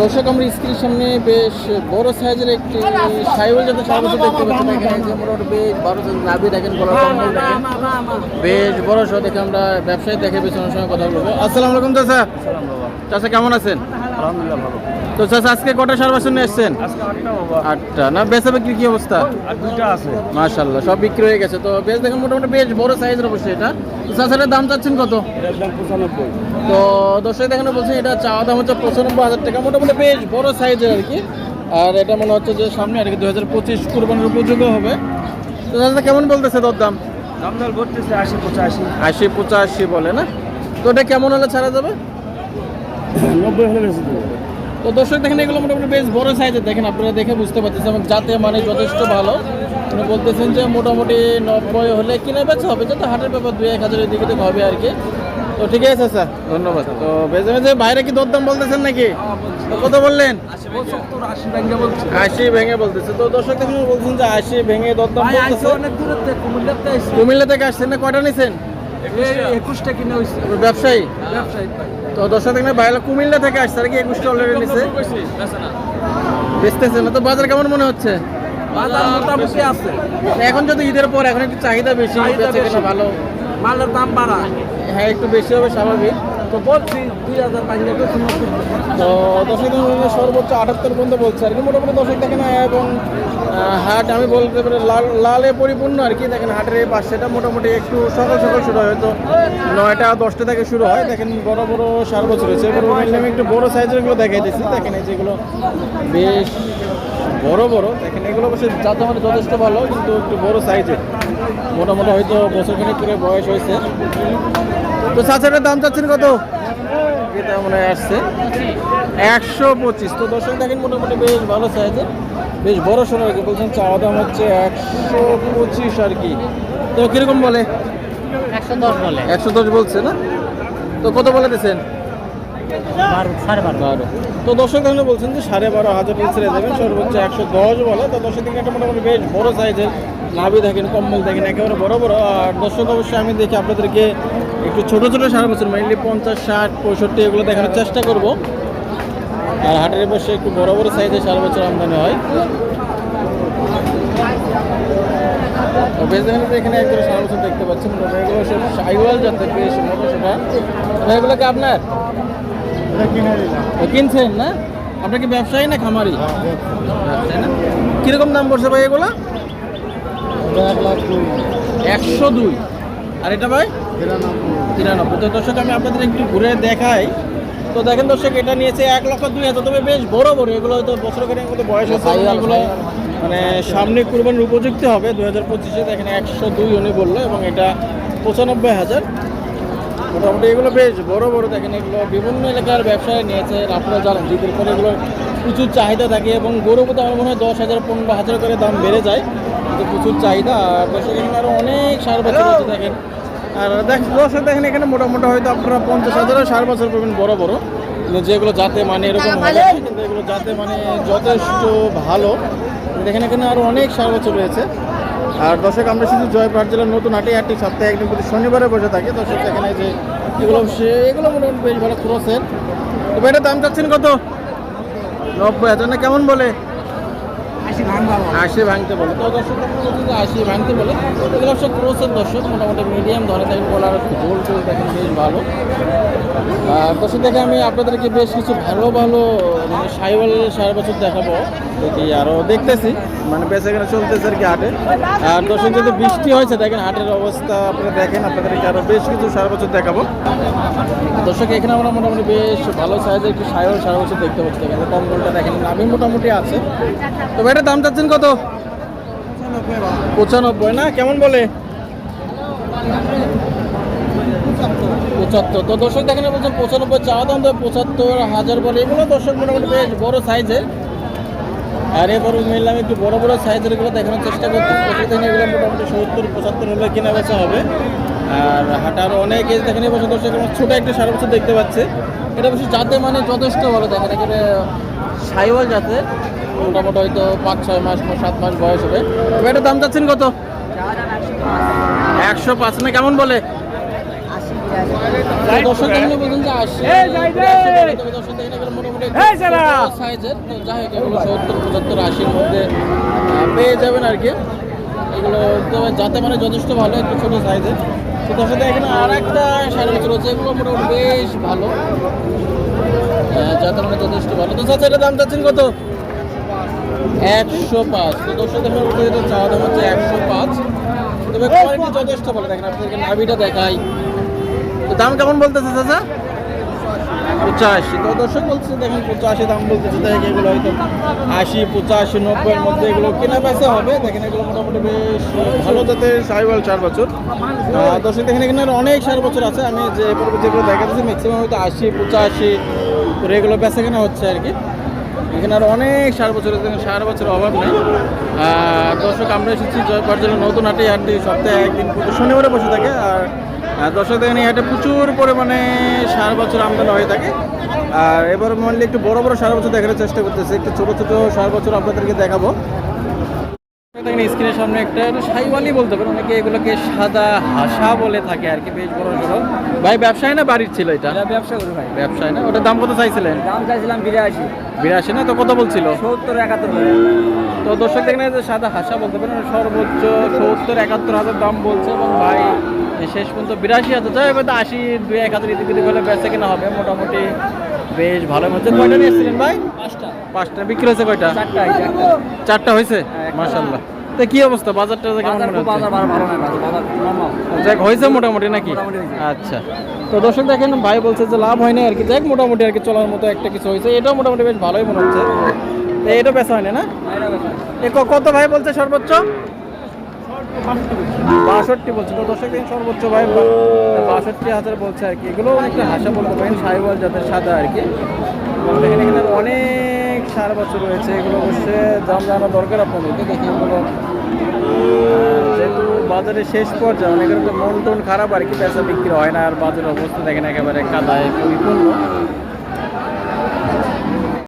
দর্শক আমরা স্ত্রীর সামনে বেশ বড় সাইজের একটি সাইবল দেখতে পাচ্ছি। যে মোটামুটি বেশ বড় নাভি দেখেন বেশ বড় সহ দেখে আমরা ব্যবসায়ী দেখে বেশ অনেক সময় কথা বলব। আসসালামু আলাইকুম চাচা। চাচা কেমন আছেন? আলহামদুলিল্লাহ ভালো। তো চাচা আজকে কটা সার বাছর নিয়ে এসছেন আটটা না বেচা বিক্রি কি অবস্থা? মাশাল্লাহ সব বিক্রি হয়ে গেছে। তো বেশ দেখেন মোটামুটি বেশ বড় সাইজের অবশ্যই এটা। তো চাচাটার দাম চাচ্ছেন কত? তো দর্শক দেখানো বলছে এটা চাওয়া দাম হচ্ছে পঁচানব্বই হাজার টাকা। মোটামুটি বেশ বড় সাইজের আর কি। আর এটা মনে হচ্ছে যে সামনে আর কি দু হাজার পঁচিশ কুরবানির উপযোগ্য হবে। তো দাদা কেমন বলতেছে তোর দাম? দর করতেছে আশি পঁচাশি। আশি পঁচাশি বলে না? তো এটা কেমন হলে ছাড়া যাবে? নব্বই হলে বেশি তো দর্শক দেখেন এগুলো মোটামুটি বেশ বড় সাইজের দেখেন আপনারা দেখে বুঝতে পারতেছেন এবং যাতে মানে যথেষ্ট ভালো। উনি বলতেছেন যে মোটামুটি নব্বই হলে কিনে বেচা হবে যাতে হাটের ব্যাপার দুই এক হাজারের দিকে থেকে হবে আর কি। তো ঠিক আছে স্যার। ধন্যবাদ। তো বেজে বেজে বাইরে কি দরদাম বলতেছেন নাকি? কত বললেন? আশি ভেঙে বলতেছে। তো দর্শক দেখুন বলছেন যে আশি ভেঙে দরদাম বলতেছে। কুমিল্লা থেকে আসছেন না? কয়টা নিছেন? একুশটা কিনে ব্যবসায়ী? ব্যবসায়িক ভাই। তো দর্শক দেখেন বাইরে কুমিল্লা থেকে আসছে আর কি একুশটা অলরেডি নিছে। বেচতেছে না তো বাজার কেমন মনে হচ্ছে? মোটামুটি আছে। এখন যদি ঈদের পর এখন একটু চাহিদা বেশি। ভালো। মালের দাম বাড়া। হ্যাঁ একটু বেশি হবে স্বাভাবিক। তো বলছি, দুই হাজার তো দর্শক সর্বোচ্চ আটাত্তর পর্যন্ত বলছে আর কি। মোটামুটি দর্শক দেখেন এবং হাট আমি বলতে পারি লাল, লালে পরিপূর্ণ আর কি। দেখেন হাটের এই পাশেটা মোটামুটি একটু সকাল সকাল শুরু হয়। হয়তো নয়টা, দশটা থেকে শুরু হয়। দেখেন বড় বড় সার বছর হয়েছে। এবার আমি একটু বড় সাইজেরগুলো দেখাই দিচ্ছি দেখেন এই যেগুলো বেশ বড় বড়। দেখেন এগুলো অবশ্যই যাতে মানে যথেষ্ট ভালো কিন্তু একটু বড় সাইজের মোটামুটি হয়তো বছরখানেক করে বয়স হয়েছে। তো চাচাটার দাম চাচ্ছেন কত? এটা মনে আসছে। একশো পঁচিশ। তো দর্শক দেখেন মোটামুটি বেশ ভালো সাইজের বেশ বড় সড়ো আর কি। বলছেন চাওয়া দাম হচ্ছে একশো পঁচিশ আর কি। তো কীরকম বলে? একশো দশ বলে। একশো দশ বলছে না? তো কত বলে দিয়েছেন তো দর্শক তাহলে বলছেন যে সাড়ে বারো হাজার ছেড়ে দেবেন, সর্বোচ্চ একশো দশ বলে। তো দর্শক থেকে একটা মোটামুটি বেশ বড় সাইজের নাভি দেখেন, কম্বল দেখেন, একেবারে বড় বড়। আর দর্শক অবশ্যই আমি দেখি আপনাদেরকে একটু ছোট ছোট সারা বছর মেনলি পঞ্চাশ, ষাট, পঁয়ষট্টি এগুলো দেখানোর চেষ্টা করব। আর হাটের বসে একটু বড় বড় সাইজের সারা বছর আমদানি হয়। বেশ এখানে একজন সারা বছর দেখতে পাচ্ছেন। এগুলো সব সাইওয়াল জাতের বেশ মোটো সেটা। আপনার? কিনছেন না? আপনার কি ব্যবসায়ী না খামারি? ব্যবসায়ী না? কীরকম দাম পড়ছে ভাই এগুলো? একশো দুই। আর এটা ভাই? তিরানব্বই। তো দর্শক আমি আপনাদের একটু ঘুরে দেখাই। তো দেখেন দর্শক এটা নিয়েছে এক লক্ষ দুই হাজার। তবে বেশ বড় বড়। এগুলো হয়তো বছর খানেক মতো বয়স হচ্ছে এগুলো মানে সামনে কুরবানির উপযুক্ত হবে। দু হাজার পঁচিশে দেখেন একশো দুই উনি বলল এবং এটা পঁচানব্বই হাজার। মোটামুটি এগুলো বেশ বড় বড় দেখেন এগুলো বিভিন্ন এলাকার ব্যবসায় নিয়েছে আপনারা জানেন জিতের পরে এগুলো প্রচুর চাহিদা থাকে এবং গরু বোধ আমার মনে হয় দশ হাজার পনেরো হাজার করে দাম বেড়ে যায় কিন্তু প্রচুর চাহিদা। আর দর্শক এখানে আরও অনেক সার বছর দেখেন। আর দেখ দর্শক দেখেন এখানে মোটামুটি হয়তো আপনারা পঞ্চাশ হাজারও সার বছর পাবেন বড় বড়। কিন্তু যেগুলো যাতে মানে এরকম হবে কিন্তু এগুলো যাতে মানে যথেষ্ট ভালো। দেখেন এখানে আরও অনেক সার বছর রয়েছে। আর দর্শক, আমরা শুধু জয়পাট জেলার নতুন আটে আটটি সপ্তাহে একদিন প্রতি শনিবারে বসে থাকি। দর্শক, এখানে যে এগুলো সে- এগুলো মোটামুটি বেশ ভালো ক্রসের তবে এটা দাম চাচ্ছেন কত? নব্বই হাজার, না কেমন বলে? আশি ভাঙতে বলে। তো দর্শক আশি ভাঙতে বলে, এগুলো সব ক্রোসের দর্শক, মোটামুটি মিডিয়াম ধরে দেখেন বলার গোল টোল দেখেন, বেশ ভালো। দর্শক দেখে আমি আপনাদেরকে বেশ কিছু ভালো ভালো মানে সাইওয়াল সারা বছর দেখাবো। দেখি আরও দেখতেছি মানে বেঁচে এখানে চলতেছে আর কি হাটে। আর দর্শক যদি বৃষ্টি হয়েছে, দেখেন হাটের অবস্থা আপনারা দেখেন, আপনাদেরকে আরও বেশ কিছু সারা বছর দেখাবো। দর্শক, এখানে আমরা মোটামুটি বেশ ভালো সাইজের একটু সাইওয়াল সারা বছর দেখতে পাচ্ছি। দেখেন, কম্বলটা দেখেন আমি মোটামুটি আছে। তবে এটা দাম চাচ্ছেন কত? পঁচানব্বই, না? কেমন বলে? পঁচাত্তর। তো দর্শক দেখেন বলছেন পঁচানব্বই চাওয়া দাম, তো পঁচাত্তর হাজার বলে। এগুলো দর্শক মোটামুটি বেশ বড় সাইজের। আর এবার মিললাম একটু বড় বড় সাইজের এগুলো দেখানোর চেষ্টা করছি। এগুলো মোটামুটি সত্তর, পঁচাত্তর হলে কেনা বেচা হবে। আর হাটার অনেক এজ দেখেন এবছর দর্শক ছোটো একটা সারা বছর দেখতে পাচ্ছে। এটা অবশ্যই যাতে মানে যথেষ্ট ভালো, দেখেন এখানে সাইওয়াল যাতে মোটামুটি হয়তো পাঁচ ছয় মাস বা সাত মাস বয়স হবে। তবে এটার দাম চাচ্ছেন কত? একশো পাঁচ না কেমন বলে? দর্শক যে আশি দর্শক মোটামুটি! সাইজের তো যাই হোক এগুলো সত্তর পঁচাত্তর আশির মধ্যে পেয়ে যাবেন আর কি। এগুলো যাতে মানে যথেষ্ট ভালো একটু ছোটো সাইজের তো এখানে আর একটা বছর রয়েছে এগুলো মোটামুটি বেশ ভালো। মানে যথেষ্ট ভালো। তো চাচা এটা দাম চাচ্ছেন কত? একশো পাঁচ। তো দর্শক দেখেন এটা চাওয়া দাম হচ্ছে একশো পাঁচ। তবে কোয়ালিটি যথেষ্ট ভালো। দেখেন আপনাদেরকে নাভিটা দেখাই। তো দাম কেমন বলতেছে চাচা? পঁচাশি। তো দর্শক বলছে দেখেন পঁচাশি দাম বলতেছে দেখ এগুলো হয়তো আশি পঁচাশি নব্বইয়ের মধ্যে এগুলো কেনা বেচা হবে। দেখেন এগুলো মোটামুটি বেশ ভালো জাতের সাইওয়াল চার বছর। দর্শক দেখেন এখানে অনেক সার বছর আছে। আমি যে পর্বে যেগুলো দেখাচ্ছি ম্যাক্সিমাম হয়তো আশি পঁচাশি করে এগুলো বেচা কেনা হচ্ছে আর কি। এখানে আর অনেক সার বছর সার বছর অভাব নেই। দর্শক, আমরা এসেছি জয়পার জন্য নতুন হাটে হাটটি সপ্তাহে একদিন শনিবারে বসে থাকে। আর আর দর্শক, দেখেন, এই হাটে প্রচুর পরিমাণে সার বছর আমদানি হয়ে থাকে। আর এবার মানে একটু বড় বড় সার বছর দেখার চেষ্টা করতেছি। একটু ছোটো ছোটো সার বছর আপনাদেরকে দেখাবো। দেখেন স্ক্রিনের সামনে একটা সাইওয়ালি বলতে পারেন। অনেকে এগুলোকে সাদা হাসা বলে থাকে আর কি বেশ বড় সড়ো ভাই ব্যবসায় না বাড়ির ছিল এটা? ব্যবসা করি ভাই। ব্যবসায় না? ওটার দাম কত চাইছিলেন? দাম চাইছিলাম বিরাশি। বিরাশি না? তো কত বলছিল? সত্তর একাত্তর। তো দর্শক দেখেন যে সাদা হাসা বলতে পারেন সর্বোচ্চ সত্তর একাত্তর হাজার দাম বলছে এবং ভাই শেষ পর্যন্ত বিরাশি হাজার। যাই এবার আশি দুই এক হাজার ইতিমধ্যে হলে বেচে কেনা হবে। মোটামুটি বেশ ভালো মধ্যে কয়টা নিয়ে এসেছিলেন ভাই? পাঁচটা। পাঁচটা। বিক্রি হয়েছে কয়টা? চারটা চারটা। হয়েছে? হ্যাঁ, একটা। কি অবস্থা? বাজারটা কেমন মনে বাজার হচ্ছে ভালো ভালো বাজার বাজার যাক হয়েছে মোটামুটি নাকি? আচ্ছা। তো দর্শক দেখেন ভাই বলছে যে লাভ হয়নি আর কি। যাক মোটামুটি আর কি চলার মতো একটা কিছু হয়েছে। এটাও মোটামুটি বেশ ভালোই মনে হচ্ছে। তো এটা বেচা হয়নি না? ক- কত ভাই বলছে সর্বোচ্চ? বাষট্টি বলছে। তো দর্শক দিন সর্বোচ্চ ভাই বাষট্টি হাজার বলছে আর কি। এগুলো অনেকটা হাসা বলতে পারেন সাইবল যাদের সাদা আর কি। এখানে অনেক সার বছর রয়েছে, এগুলো অবশ্যই দাম জানা দরকার আপনাদেরকে। দেখি এগুলো বাজারের শেষ পর্যায়ে অনেকের মন টন খারাপ আর কি, পেঁচা বিক্রি হয় না, আর বাজারের অবস্থা দেখেন একেবারে কাদায় পরিপূর্ণ।